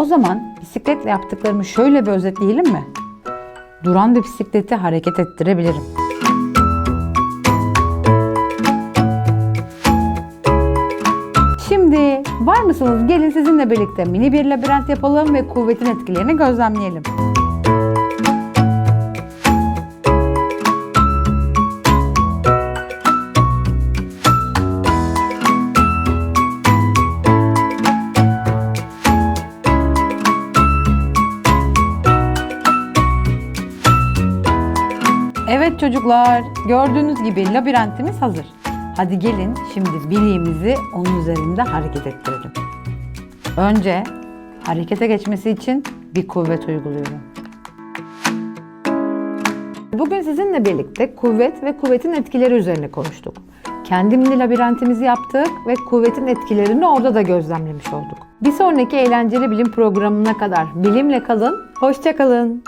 O zaman bisikletle yaptıklarımı şöyle bir özetleyelim mi? Duran bir bisikleti hareket ettirebilirim. Şimdi var mısınız? Gelin sizinle birlikte mini bir labirent yapalım ve kuvvetin etkilerini gözlemleyelim. Evet çocuklar, gördüğünüz gibi labirentimiz hazır. Hadi gelin şimdi bileğimizi onun üzerinde hareket ettirelim. Önce harekete geçmesi için bir kuvvet uyguluyorum. Bugün sizinle birlikte kuvvet ve kuvvetin etkileri üzerine konuştuk. Kendi labirentimizi yaptık ve kuvvetin etkilerini orada da gözlemlemiş olduk. Bir sonraki eğlenceli bilim programına kadar bilimle kalın, hoşça kalın.